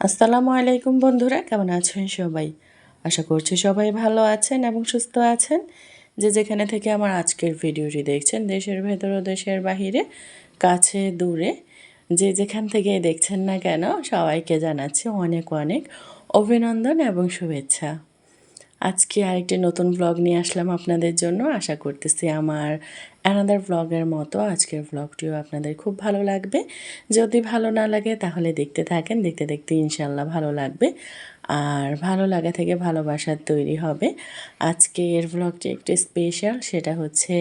আসসালামু আলাইকুম বন্ধুরা, কেমন আছেন সবাই? আশা করছি সবাই ভালো আছেন এবং সুস্থ আছেন। যে যেখানে থেকে আমার আজকের ভিডিওটি দেখছেন, দেশের ভেতর ও দেশের বাহিরে, কাছে, দূরে, যে যেখান থেকে দেখছেন না কেন, সবাইকে জানাচ্ছি অনেক অনেক অভিনন্দন এবং শুভেচ্ছা। আজকে আরেকটি নতুন ব্লগ নিয়ে আসলাম আপনাদের জন্য। আশা করতেছি আমার অ্যানাদার ব্লগের মতো আজকের ব্লগটিও আপনাদের খুব ভালো লাগবে। যদি ভালো না লাগে তাহলে দেখতে থাকেন, দেখতে দেখতে ইনশাল্লাহ ভালো লাগবে। আর ভালো লাগা থেকে ভালোবাসার তৈরি হবে। আজকের ব্লগটি একটু স্পেশাল সেটা হচ্ছে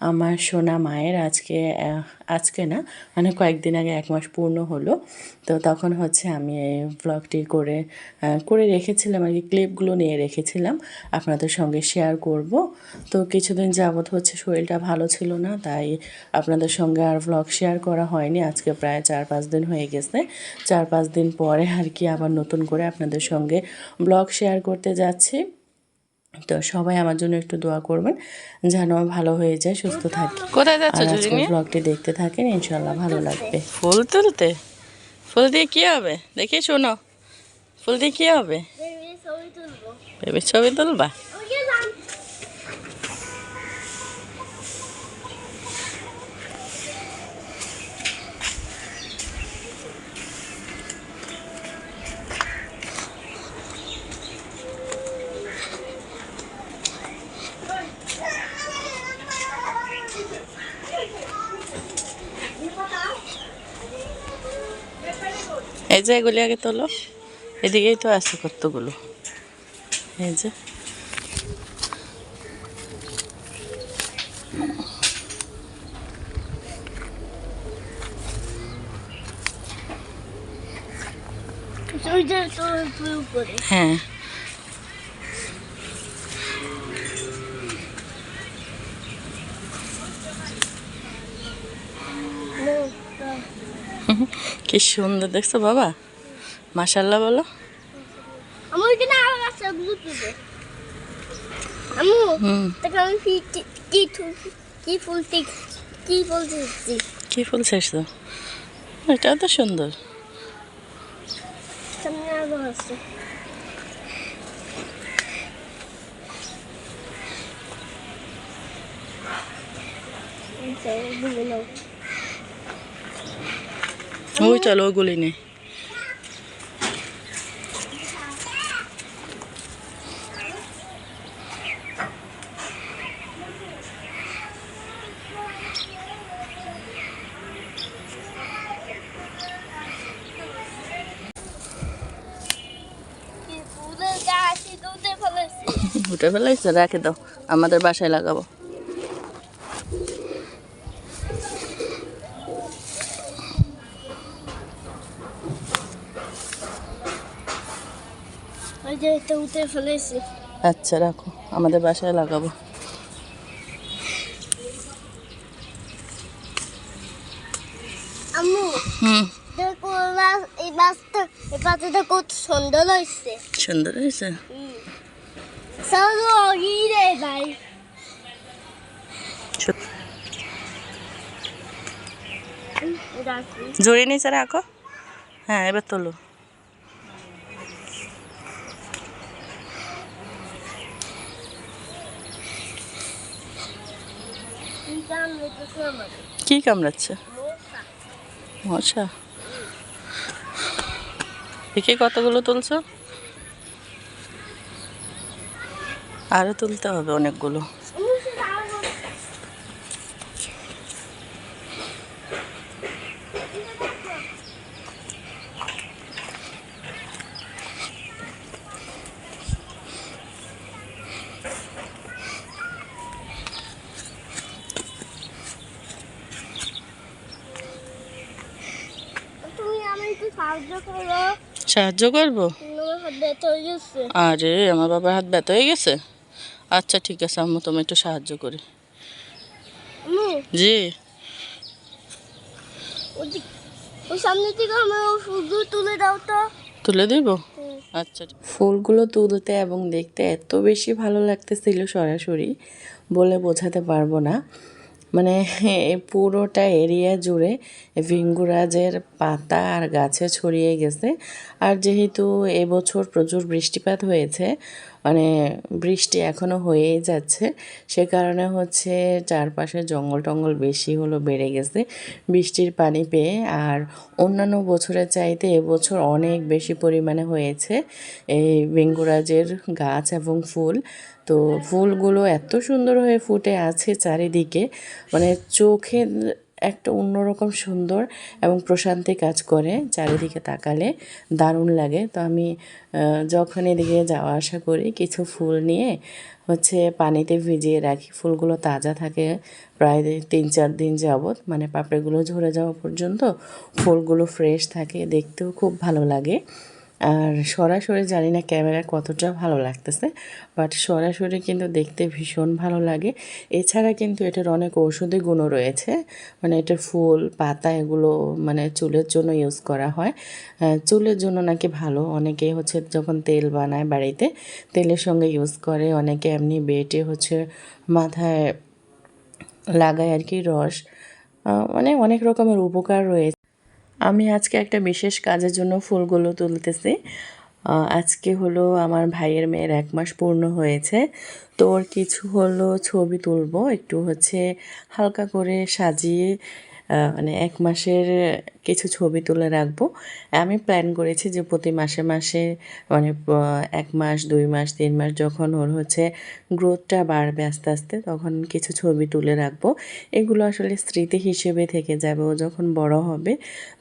আমার সোনা মায়ের আজকে আজকে না মানে কয়েকদিন আগে, এক মাস পূর্ণ হলো। তো তখন হচ্ছে আমি এই ব্লগটি করে করে রেখেছিলাম আর কি ক্লিপগুলো নিয়ে রেখেছিলাম। আপনাদের সঙ্গে শেয়ার করব। তো কিছুদিন যাবৎ হচ্ছে শরীরটা ভালো ছিল না, তাই আপনাদের সঙ্গে আর ব্লগ শেয়ার করা হয়নি। আজকে প্রায় চার পাঁচ দিন হয়ে গেছে। চার পাঁচ দিন পরে আর কি আবার নতুন করে আপনাদের সঙ্গে ব্লগ শেয়ার করতে যাচ্ছি। তো সবাই আমার জন্য একটু দোয়া করবেন যেন ভালো হয়ে যায় সুস্থ থাকি। কোথায় যাচ্ছ ব্লগটি দেখতে থাকেন ইনশাল্লাহ ভালো লাগবে। ফুল তুলতে? ফুল দিয়ে কি হবে? দেখি শোনো। ফুল দিয়ে কি হবে? বেবি ছবি তুলবা? এই যে এগুলি আগে তোলো। এদিকেই তো আছে কতগুলো। এই যে। হ্যাঁ। কি সুন্দর দেখছ বাবা? মাশাল্লাহ বলো। কি কি- কি থু- কি ফুল ঠিক- কি ফুল ফুল শেষছো এটাও তো সুন্দর। সামনে আরও আছে আচ্ছা, ওগুলো নাও। ওই চলো ওগুলি নেই উঠে ফেলাইছো রেখে দাও আমাদের বাসায় লাগাবো। ওই যে এটা উঠে ফেলেছি আচ্ছা রাখো। আমাদের বাসায় লাগাবো। আম্মু হুম। দেখো এই বাস- এই বাসটা এই পাতাটা কত সুন্দর হয়েছে। সুন্দর হয়েছে? চলো ভাই। নিচে রাখো। হ্যাঁ এবার তোলো কিন্তু আমি তো আমাকে কি কামড়াচ্ছে? মশা। একে কতগুলো তুলছো? আরও তুলতে হবে অনেকগুলো আম্মু সেটা আরও তুমি আমি একটু সাহায্য করো সাহায্য করব? আমার হাত ব্যথা হয়ে গেছে। আরে আমার বাবার হাত ব্যথা হয়ে গেছে? আচ্ছা ঠিক আছে আম্মু তুমি একটু সাহায্য করি। জি। ওই দিক- ওই সামনে থেকে ওষুধগুলো তুলে দাও তো। তুলে দিব? আচ্ছা। ফুলগুলো তুলতে এবং দেখতে এত বেশি ভালো লাগতেছিল সরাসরি বলে বোঝাতে পারব না। মানে পুরোটা এরিয়া জুড়ে ভিঙ্গুরাজের পাতা আর গাছে ছড়িয়ে গেছে। আর যেহেতু এবছর প্রচুর বৃষ্টিপাত হয়েছে মানে বৃষ্টি এখনও হয়েই যাচ্ছে। সে কারণে হচ্ছে চারপাশে জঙ্গল টঙ্গল বেশি হলো, বেড়ে গেছে বৃষ্টির পানি পেয়ে। আর অন্যান্য বছরের চাইতে এবছর অনেক বেশি পরিমাণে হয়েছে এই বেঙ্গুরাজের গাছ এবং ফুল। তো ফুলগুলো এত সুন্দর হয়ে ফুটে আছে চারিদিকে। মানে চোখে একটা অন্যরকম সুন্দর এবং প্রশান্তি কাজ করে চারিদিকে তাকালে দারুণ লাগে। তো আমি যখন এদিকে যাওয়া আসা করি, কিছু ফুল নিয়ে হচ্ছে পানিতে ভিজিয়ে রাখি। ফুলগুলো তাজা থাকে প্রায় তিন, চার দিন যাবৎ। মানে পাপড়িগুলো ঝরে যাওয়া পর্যন্ত ফুলগুলো ফ্রেশ থাকে, দেখতেও খুব ভালো লাগে। আর সরাসরি জানি না ক্যামেরা কতটা ভালো লাগতেছে বাট সরাসরি কিন্তু দেখতে ভীষণ ভালো লাগে। এছাড়া কিন্তু এটার অনেক ঔষধি গুণও রয়েছে মানে এটার ফুল, পাতা এগুলো মানে চুলের জন্য ইউজ করা হয়। চুলের জন্য নাকি ভালো, অনেকে হচ্ছে যখন তেল বানায় বাড়িতে, তেলের সঙ্গে ইউজ করে, অনেকে এমনি বেটে হচ্ছে মাথায় লাগায় আর কি রস। মানে অনেক রকমের উপকার রয়েছে আমি আজকে একটা বিশেষ কাজের জন্য ফুলগুলো তুলতেছি। আজকে হলো আমার ভাইয়ের মেয়ের এক মাস পূর্ণ হয়েছে। তো ওর কিছু হলো ছবি তুলবো, একটু হচ্ছে হালকা করে সাজিয়ে মানে এক মাসের কিছু ছবি তুলে রাখব। আমি প্ল্যান করেছি যে প্রতি মাসে মাসে মানে এক মাস, দুই মাস, তিন মাস যখন ওর হচ্ছে গ্রোথটা বাড়বে আস্তে আস্তে তখন কিছু ছবি তুলে রাখব। এগুলো আসলে স্মৃতি হিসেবে থেকে যাবে। ও যখন বড় হবে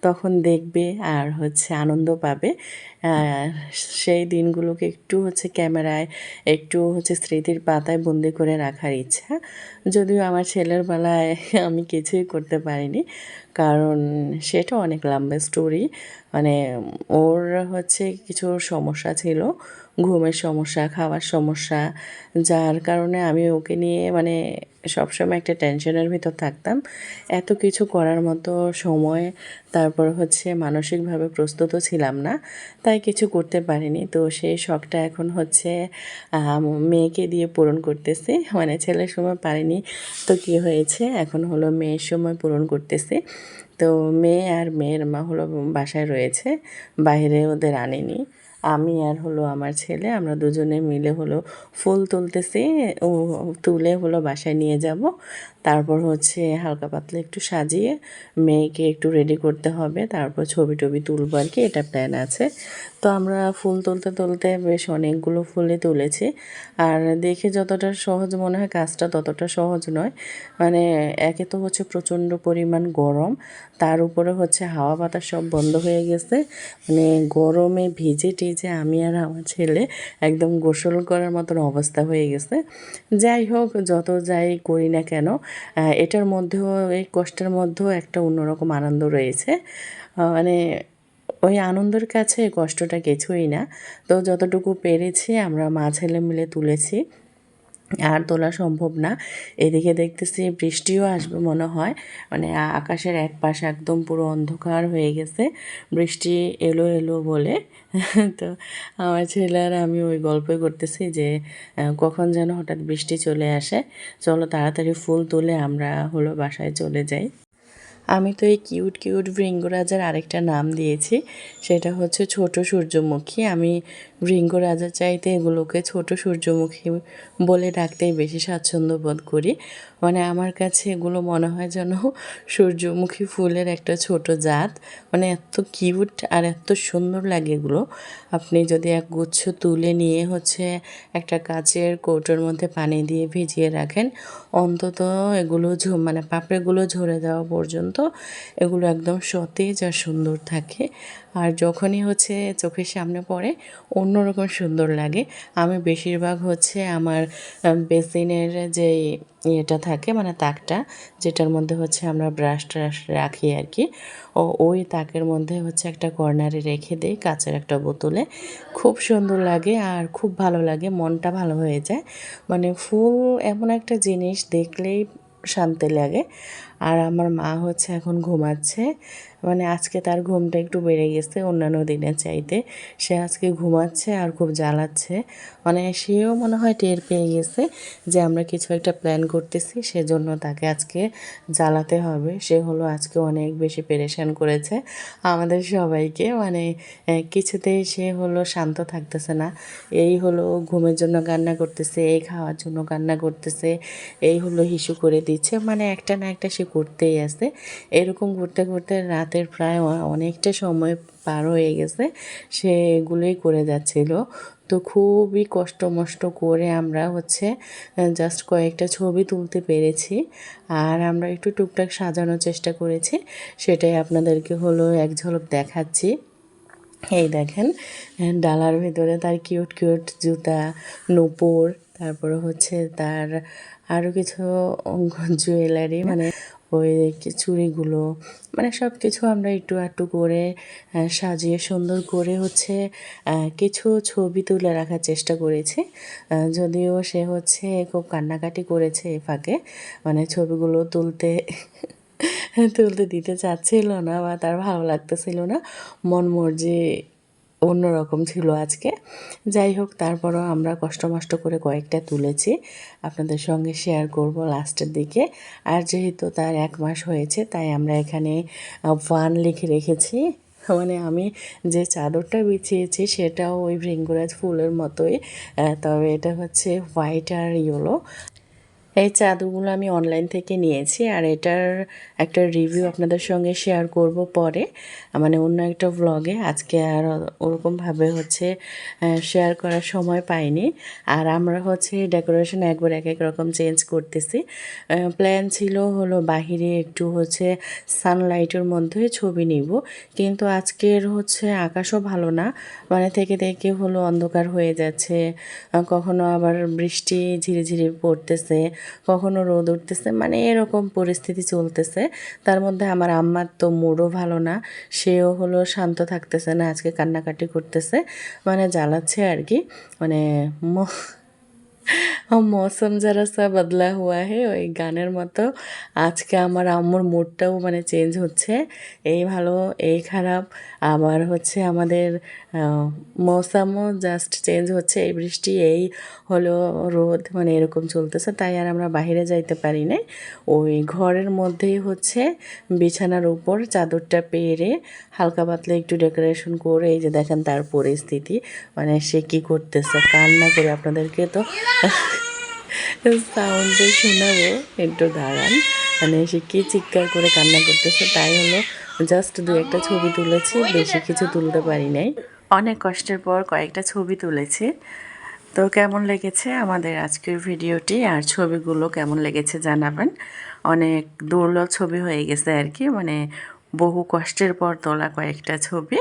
তখন দেখবে আর হচ্ছে আনন্দ পাবে। সেই দিনগুলোকে একটু হচ্ছে ক্যামেরায়, একটু হচ্ছে স্মৃতির পাতায় বন্দি করে রাখার ইচ্ছা। যদিও আমার ছেলের বেলায় আমি কিছুই করতে পারিনি। কারণ সেটা অনেক লম্বা স্টোরি মানে ওর হচ্ছে কিছু সমস্যা ছিল ঘুমের সমস্যা, খাওয়ার সমস্যা, যার কারণে আমি ওকে নিয়ে মানে সবসময় একটা টেনশনের ভিতর থাকতাম। এত কিছু করার মতো সময়, তারপর হচ্ছে মানসিকভাবে প্রস্তুতও ছিলাম না, তাই কিছু করতে পারিনি। তো সেই শখটা এখন হচ্ছে মেয়েকে দিয়ে পূরণ করতেছি। মানে ছেলের সময় পারিনি, তো কি হয়েছে? এখন হলো মেয়ের সময় পূরণ করতেছি। তো মেয়ে আর মেয়ের মা হলো বাসায় রয়েছে, বাইরে ওদের আনেনি। আমি আর হলো আমার ছেলে, আমরা দুজনে মিলে হলো ফুল তুলতেছি। তুলে হলো বাসায় নিয়ে যাব। তারপর হচ্ছে হালকা পাতলা একটু সাজিয়ে মেয়েকে একটু রেডি করতে হবে। তারপর ছবি টবি তুলবো আর কি, এটা প্ল্যান আছে। তো আমরা ফুল তুলতে তুলতে বেশ অনেকগুলো ফুলই তুলেছি। আর দেখে যতটা সহজ মনে হয় কাজটা ততটা সহজ নয়। মানে একে তো হচ্ছে প্রচণ্ড পরিমাণ গরম, তার উপরে হচ্ছে হাওয়া বাতাস সব বন্ধ হয়ে গেছে। মানে গরমে ভিজে টিজে আমি আর আমার ছেলে একদম গোসল করার মতন অবস্থা হয়ে গেছে। যাই হোক, যত যাই করি না কেন এটার মধ্যেও, এই কষ্টের মধ্যেও একটা অন্যরকম আনন্দ রয়েছে। মানে ওই আনন্দের কাছে কষ্টটা কিছুই না। তো যতটুকু পেরেছি আমরা মা ছেলে মিলে তুলেছি। আর তোলা সম্ভব না। এদিকে দেখতেছি বৃষ্টিও আসবে মনে হয়। মানে আকাশের এক পাশ একদম পুরো অন্ধকার হয়ে গেছে। বৃষ্টি এলো এলো বলে। তো আমার ছেলে আর আমি ওই গল্পই করতেছি যে কখন যেন হঠাৎ বৃষ্টি চলে আসে। চলো তাড়াতাড়ি ফুল তুলে আমরা হলো বাসায় চলে যাই। আমি তো এই কিউট কিউট ভৃঙ্গরাজার আরেকটা নাম দিয়েছি। সেটা হচ্ছে ছোট সূর্যমুখী। আমি ভৃঙ্গরাজা চাইতে এগুলোকে ছোট সূর্যমুখী বলে ডাকতেই বেশি স্বাচ্ছন্দ্য বোধ করি। মানে আমার কাছে এগুলো মনে হয় যেন সূর্যমুখী ফুলের একটা ছোট জাত। মানে এত কিউট আর এত সুন্দর লাগে এগুলো। আপনি যদি এক গুচ্ছ তুলে নিয়ে হচ্ছে একটা কাচের কৌটোর মধ্যে পানি দিয়ে ভিজিয়ে রাখেন, অন্তত এগুলো মানে পাপড়েগুলো ঝরে যাওয়া পর্যন্ত এগুলো একদম সতেজ আর সুন্দর থাকে। আর যখনই হচ্ছে চোখের সামনে পড়ে, অন্যরকম সুন্দর লাগে। আমি বেশিরভাগ হচ্ছে আমার বেসিনের যে ইয়েটা থাকে মানে তাকটা, যেটার মধ্যে হচ্ছে আমরা ব্রাশ ট্রাশ রাখি আর কি ও ওই তাকের মধ্যে হচ্ছে একটা কর্নারে রেখে দিই কাঁচের একটা বোতলে। খুব সুন্দর লাগে আর খুব ভালো লাগে, মনটা ভালো হয়ে যায়। মানে ফুল এমন একটা জিনিস দেখলেই শান্তি লাগে। আর আমার মা হচ্ছে এখন ঘুমাচ্ছে। মানে আজকে তার ঘুমটা একটু বেড়ে গেছে অন্যান্য দিনের চাইতে। সে আজকে ঘুমাচ্ছে আর খুব জ্বালাচ্ছে। মানে সেও মনে হয় টের পেয়ে গেছে যে আমরা কিছু একটা প্ল্যান করতেছি, সেজন্য তাকে আজকে জ্বালাতে হবে। সে হলো আজকে অনেক বেশি পেরেশান করেছে আমাদের সবাইকে। মানে কিছুতেই সে হলো শান্ত থাকতেছে না। এই হলো ঘুমের জন্য কান্না করতেছে, এই খাওয়ার জন্য কান্না করতেছে, এই হলো হিসু করে দিচ্ছে। মানে একটা না একটা সে করতেই আছে এরকম ঘুরতে ঘুরতে রাতের প্রায় অনেকটা সময় পার হয়ে গেছে সে এগুলোই করে যাচ্ছিল। তো খুবই কষ্ট মষ্ট করে আমরা হচ্ছে জাস্ট কয়েকটা ছবি তুলতে পেরেছি। আর আমরা একটু টুকটাক সাজানোর চেষ্টা করেছি, সেটাই আপনাদেরকে হলো এক ঝলক দেখাচ্ছি। এই দেখেন ডালার ভিতরে তার কিউট কিউট জুতা, নূপুর, তারপরে হচ্ছে তার আরও কিছু জুয়েলারি মানে ওই চুড়িগুলো মানে সব কিছু আমরা একটু একটু করে সাজিয়ে সুন্দর করে হচ্ছে কিছু ছবি তুলে রাখার চেষ্টা করেছি। যদিও সে হচ্ছে খুব কান্নাকাটি করেছে এ ফাঁকে মানে ছবিগুলো তুলতে তুলতে দিতে চাচ্ছিল না বা তার ভালো লাগতেছিল না। মন মর্জি অন্যরকম ছিল আজকে। যাই হোক, তারপরও আমরা কষ্ট মষ্ট করে কয়েকটা তুলেছি। আপনাদের সঙ্গে শেয়ার করব লাস্টের দিকে। আর যেহেতু তার এক মাস হয়েছে, তাই আমরা এখানে ওয়ান লিখে রেখেছি। মানে আমি যে চাদরটা বিছিয়েছি, সেটাও ওই ভৃঙ্গরাজ ফুলের মতোই। তবে এটা হচ্ছে হোয়াইট আর ইয়েলো এই চাদরগুলো আমি অনলাইন থেকে নিয়েছি আর এটার একটা রিভিউ আপনাদের সঙ্গে শেয়ার করব পরে। মানে অন্য একটা ব্লগে আজকে আর ওরকমভাবে হচ্ছে শেয়ার করার সময় পাইনি। আর আমরা হচ্ছে ডেকোরেশন একবার এক এক রকম চেঞ্জ করতেছি। প্ল্যান ছিল হলো বাহিরে একটু হচ্ছে সানলাইটের মধ্যে ছবি নিব। কিন্তু আজকের হচ্ছে আকাশও ভালো না। মানে থেকে থেকে হলো অন্ধকার হয়ে যাচ্ছে। কখনো আবার বৃষ্টি ঝিরিঝিরি পড়তেছে। কখনো রোদ উঠতেছে মানে এরকম পরিস্থিতি চলতেছে। তার মধ্যে আমার আম্মার তো মুডও ভালো না, সেও হলো শান্ত থাকতেছে না, আজকে কান্নাকাটি করতেছে মানে জ্বালাচ্ছে আর কি মানে মৌসুম যারা সা বদলা হুয়া হে, ওই গানের মতো। আজকে আমার আম্মুর মুডটাও মানে চেঞ্জ হচ্ছে, এই ভালো, এই খারাপ, আবার হচ্ছে আমাদের মৌসামও জাস্ট চেঞ্জ হচ্ছে, এই বৃষ্টি, এই হলো রোদ মানে এরকম চলতেছে, তাই আর আমরা বাইরে যাইতে পারি না ওই ঘরের মধ্যেই হচ্ছে বিছানার উপর চাদরটা পেরে হালকা পাতলা একটু ডেকোরেশন করে, এই যে দেখেন তার পরিস্থিতি মানে সে কি করতেছে, কান্না করে আপনাদেরকে তো সাউন্ডে শোনাবো, একটু দাঁড়ান। মানে সে কি চিৎকার করে কান্না করতেছে, তাই হলো জাস্ট দু একটা ছবি তুলেছি, বেশি কিছু তুলতে পারি নাই। অনেক কষ্টের পর কয়েকটা ছবি তুলেছি। তো কেমন লেগেছে আমাদের আজকের ভিডিওটি? আর ছবিগুলো কেমন লেগেছে জানাবেন। অনেক দুর্লভ ছবি হয়ে গেছে আর কি মানে বহু কষ্টের পর তোলা কয়েকটা ছবি।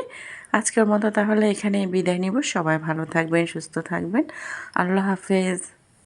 আজকের মতো তাহলে এখানে বিদায় নিব। সবাই ভালো থাকবেন, সুস্থ থাকবেন। আল্লাহ হাফেজ।